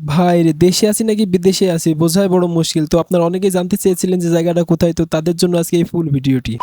ভাই দেশে আছি নাকি বিদেশে আছি? বোঝায় বড় মুশকিল। তো আপনারা অনেকেই জানতে চেয়েছিলেন যে জায়গাটা কোথায়, তো তাদের জন্য আজকে এই ফুল ভিডিওটি।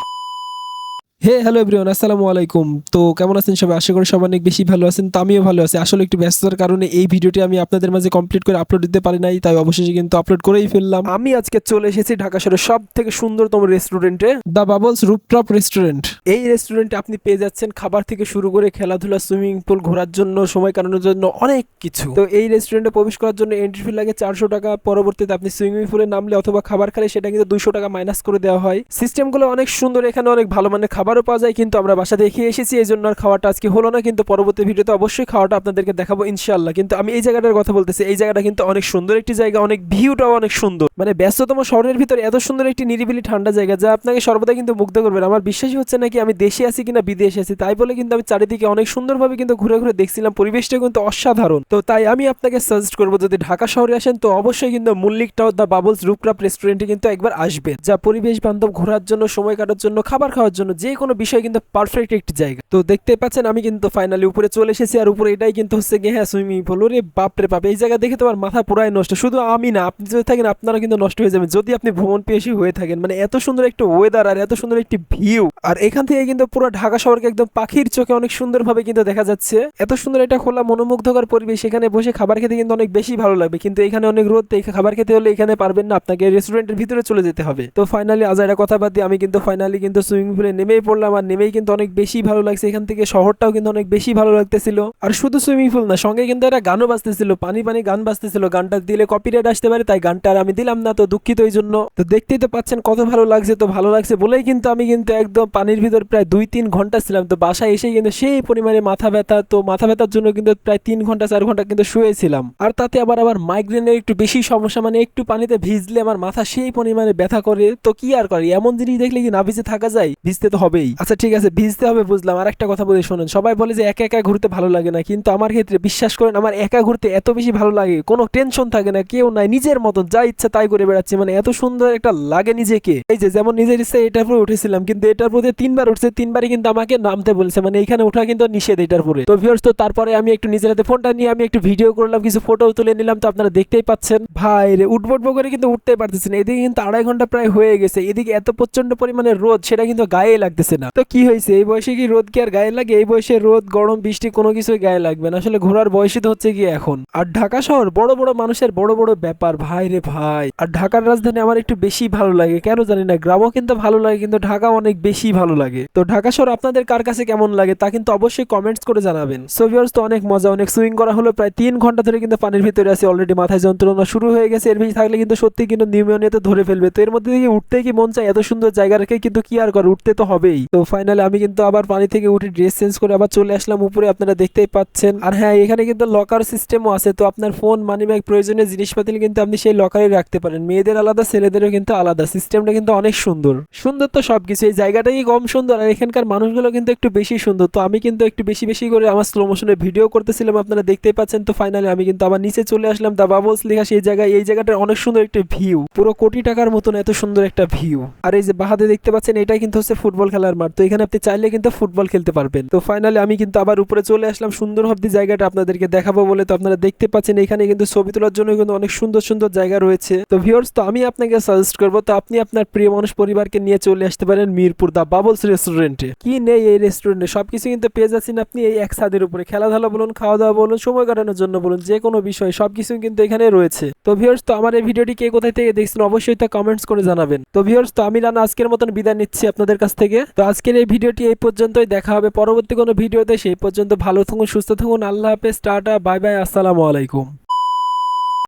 হে হ্যালো এভরিওয়ান আসসালামু আলাইকুম। তো কেমন আছেন সবাই? আশা করি সবাই অনেক বেশি ভালো আছেন তো আমিও ভালো আছি। আসলে একটু ব্যস্ততার কারণে এই ভিডিওটি আমি আপনাদের মাঝে কমপ্লিট করে আপলোড দিতে পারি নাই তাই অবশেষে কিন্তু আপলোড করেই ফেললাম। আমি আজকে চলে এসেছি ঢাকা শহরের সব থেকে সুন্দরতম রেস্টুরেন্টে দ্য বাবলস রুপটপ রেস্টুরেন্ট এই রেস্টুরেন্টে আপনি পেয়ে যাচ্ছেন খাবার থেকে শুরু করে খেলাধুলা সুইমিং পুল ঘোরার জন্য সময় কাটানোর জন্য অনেক কিছু। তো এই রেস্টুরেন্টে প্রবেশ করার জন্য এন্ট্রি ফি লাগে চারশো টাকা পরবর্তীতে আপনি সুইমিং পুলে নামলে অথবা খাবার খেলে সেটা কিন্তু দুইশো টাকা মাইনাস করে দেওয়া হয়। সিস্টেমগুলো অনেক সুন্দর এখানে অনেক ভালো মানে খাবারও পাওয়া যায়, কিন্তু আমরা বাসা দেখে এসেছি এই জন্য আর খাওয়াটা আজকে হলো না, কিন্তু পরবর্তী ভিডিওতে অবশ্যই খাওয়াটা আপনাদেরকে দেখাবো ইনশাল্লাহ কিন্তু আমি এই জায়গাটার কথা বলতেছি, এই জায়গাটা কিন্তু অনেক সুন্দর একটি জায়গা, অনেক ভিউটাও অনেক সুন্দর। মানে ব্যস্ততম শহরের ভিতরে এত সুন্দর একটি নিরিবিলি ঠান্ডা জায়গা, যা আপনাকে সর্বদা কিন্তু মুগ্ধ করবে আমার বিশ্বাসই হচ্ছে নাকি আমি দেশে আছি কিনা বিদেশে আছি, তাই বলে কিন্তু আমি চারিদিকে অনেক সুন্দরভাবে কিন্তু ঘুরে ঘুরে দেখছিলাম। পরিবেশটা কিন্তু অসাধারণ। তো তাই আমি আপনাকে সাজেস্ট করব, যদি ঢাকা শহরে আসেন, তো অবশ্যই কিন্তু মল্লিক টাও দ্য বাবলস রুপক্রাফট রেস্টুরেন্টে কিন্তু একবার আসবেন। যা পরিবেশ বান্ধব ঘোরার জন্য, সময় কাটার জন্য, খাবার খাওয়ার জন্য যে কোনো বিষয় কিন্তু পারফেক্ট একটি জায়গা। তো দেখতে পাচ্ছেন, আমি কিন্তু ফাইনালি উপরে চলে এসেছি আর উপরে এটাই কিন্তু হচ্ছে গিয়ে হ্যাঁ সুইমিং পুল ওরে বাপরে বাপ, এই জায়গা দেখে তোমার মাথা পুরাই নষ্ট। শুধু আমি না, আপনি যদি থাকেন আপনারা কিন্তু নষ্ট হয়ে যাবেন যদি আপনি ভ্রমণ পেশি হয়ে থাকেন মানে এত সুন্দর একটা ওয়েদার আর এত সুন্দর একটি ভিউ আর এখান থেকে কিন্তু পুরো ঢাকা শহরকে একদম পাখির চোখে অনেক সুন্দরভাবে কিন্তু দেখা যাচ্ছে। এত সুন্দর একটা খোলা, মনোমুগ্ধকর পরিবেশ। এখানে বসে খাবার খেতে কিন্তু অনেক বেশি ভালো লাগবে কিন্তু এখানে অনেক রোদ খাবার খেতে হলে এখানে পারবেন না। আপনাকে রেস্টুরেন্টের ভিতরে চলে যেতে হবে। তো ফাইনালি আজ একটা কথা বাদ দিয়ে আমি কিন্তু ফাইনালি কিন্তু সুইমিং পুলে নেমেই পড়লাম আর নেমেই কিন্তু অনেক বেশি ভালো লাগছে। এখান থেকে শহরটাও কিন্তু অনেক বেশি ভালো লাগতেছিল। আর শুধু সুইমিং পুল না, সঙ্গে কিন্তু একটা গানও বাজতেছিল, পানি পানি গান বাজতেছিল। গানটা দিলে কপিরাইট আসতে পারে, তাই গানটা আর আমি দিলাম না, তো দুঃখিত এই জন্য। তো দেখতেই তো পাচ্ছেন কত ভালো লাগছে, তো ভালো লাগছে বলেই কিন্তু আমি কিন্তু একদম পানির ভিতর প্রায় দুই তিন ঘণ্টা ছিলাম। তো বাসায় এসে কিন্তু সেই পরিমাণে মাথা ব্যথা, তো মাথা ব্যথার জন্য কিন্তু প্রায় তিন ঘণ্টা, চার ঘণ্টা কিন্তু শুয়েছিলাম। আর তাতে আবার আবার মাইগ্রেনের একটু বেশি সমস্যা মানে একটু পানিতে ভিজলে আমার মাথা সেই পরিমাণে ব্যথা করে, তো কি আর করে? এমন জিনিস দেখলে কি না ভিজে থাকা যায়? ভিজতে তো হবেই। আচ্ছা ঠিক আছে, ভিজতে হবে, বুঝলাম। আর একটা কথা বলে, শোনেন, সবাই বলে যে একা একা ঘুরতে ভালো লাগে না, কিন্তু আমার ক্ষেত্রে বিশ্বাস করেন, আমার একা ঘুরতে এত বেশি ভালো লাগে, কোনো টেনশন থাকে না, কেউ নাই, নিজের মতন, যা ইচ্ছা তাই করে বেড়াচ্ছি মানে এত সুন্দর একটা লাগে নিজেকে। এই যে, যেমন নিজের ইচ্ছা এটার উপরে উঠেছিলাম, কিন্তু এটার প্রতি তিনবার উঠছে, তিনবারই কিন্তু আমাকে নামতে বলছে মানে এখানে ওঠা কিন্তু নিষেধ এটার পরে তো ভিউয়ার্স তো তারপরে আমি একটু নিজের হাতে ফোনটা নিয়ে আমি একটু ভিডিও করলাম, কিছু ফটো তুলে নিলাম, তো আপনারা দেখতেই পাচ্ছেন। ভাই রে, উঠবো উঠবো করে কিন্তু উঠতে পারতেছেন এদিকে কিন্তু আড়াই ঘণ্টা প্রায় হয়ে গেছে, এদিকে এত প্রচণ্ড পরিমাণে রোদ, সেটা কিন্তু গায়ে লাগতেছে না। তো কি হয়েছে? এই বয়সে কি রোদ কি আর গায়ে লাগে? এই বয়সে রোদ, গরম, বৃষ্টি কোনো কিছুই গায়ে লাগবে না। আসলে ঘোরার বয়সই তো হচ্ছে কি এখন। আর ঢাকা শহর বড় বড় মানুষের বড় বড় ব্যাপার। ভাই রে ভাই। আর ঢাকার রাজধানী আমার একটু বেশি ভালো লাগে। কেন জানি না, গ্রামও কিন্তু ভালো লাগে, কিন্তু ঢাকা অনেক বেশি ভালো লাগে। তো ঢাকা শহর আপনাদের কার কাছে কেমন লাগে তা কিন্তু অবশ্যই কমেন্টস করে জানাবেন। সো ভিউয়ার্স তো অনেক মজা, অনেক সুইং করা হলো। প্রায় তিন ঘণ্টা ধরে কিন্তু পানির ভিতরে আছে। অলরেডি মাথায় যন্ত্রণা শুরু হয়ে গেছে। এর বেশি থাকলে কিন্তু সত্যি কিন্তু নিউমোনিয়াতে ধরে ফেলবে। তো এর মধ্যে থেকে উঠতে কি মন চায়? এত সুন্দর জায়গা রেখে কিন্তু কি আর করে? উঠতে তো হবেই। তো ফাইনালি আমি কিন্তু আবার পানি থেকে উঠে ড্রেস চেঞ্জ করে আবার চলে আসলাম উপরে, আপনারা দেখতেই পাচ্ছেন। আর হ্যাঁ এখানে কিন্তু লকার সিস্টেমও আছে, তো আপনার ফোন মানি ব্যাগ প্রয়োজনীয় জিনিসপাতি কিন্তু আপনি সেই লকারে রাখতে পারেন। মেয়েদের আলাদা, ছেলেদেরও কিন্তু আলাদা। সিস্টেমটা কিন্তু অনেক সুন্দর। সুন্দর তো সবকিছু, এই জায়গাটাই কম সুন্দর। আর এখানকার মানুষগুলো কিন্তু একটু বেশি সুন্দর। তো আমি কিন্তু একটু বেশি বেশি করে আমার স্লো মোশনে ভিডিও করতেছিলাম, আপনারা দেখতেই পাচ্ছেন। তো ফাইনালি আমি কিন্তু আবার নিচে চলে আসলাম দা বাবলস লেখা সেই জায়গায়। এই জায়গাটার অনেক সুন্দর একটা ভিউ পুরো কোটি টাকার মতন এত সুন্দর একটা ভিউ আর এই যে বাহাদে দেখতে পাচ্ছেন, এটাই কিন্তু হচ্ছে ফুটবল খেলার মাঠ তো এখানে আপনি চাইলে কিন্তু ফুটবল খেলতে পারবেন। তো ফাইনালি আমি কিন্তু আবার উপরে চলে আসলাম। সুন্দর ভাবে জায়গাটা আপনাদেরকে দেখাবো বলে তো আপনারা দেখতে পাচ্ছেন। এখানে কিন্তু ছবি তোলার জন্য কিন্তু অনেক সুন্দর সুন্দর জায়গা রয়েছে। তো ভিউয়ার্স তো আমি আপনাকে সাজেস্ট করব, তো আপনি আপনার প্রিয় মানুষ পরিবারকে নিয়ে চলে আসতে পারেন মিরপুর দা বাবলস রেস্টুরেন্টে কি নেই এই রেস্টুরেন্টে সবকিছু কিন্তু পেয়ে যাচ্ছেন আপনি এই এক ছাদের উপরে। খেলাধুলা বলুন খাওয়া দাওয়া বলুন, সময় কাটানোর জন্য বলুন, যে কোনো বিষয় সবকিছু কিন্তু এখানে রয়েছে। তো ভিউয়ার্স তো আমার এই ভিডিওটি কে কোথায় থেকে দেখছেন অবশ্যই তা কমেন্টস করে জানাবেন। তো ভিউয়ার্স তো আমি রানা আজকের মতন বিদায় নিচ্ছি আপনাদের কাছ থেকে। তো আজকের এই ভিডিওটি এই পর্যন্তই। দেখা হবে পরবর্তী কোনো ভিডিওতে। সেই পর্যন্ত ভালো থাকুন, সুস্থ থাকুন। আল্লাহ হাফেজ, টাটা, বাই বাই, আসসালামু আলাইকুম।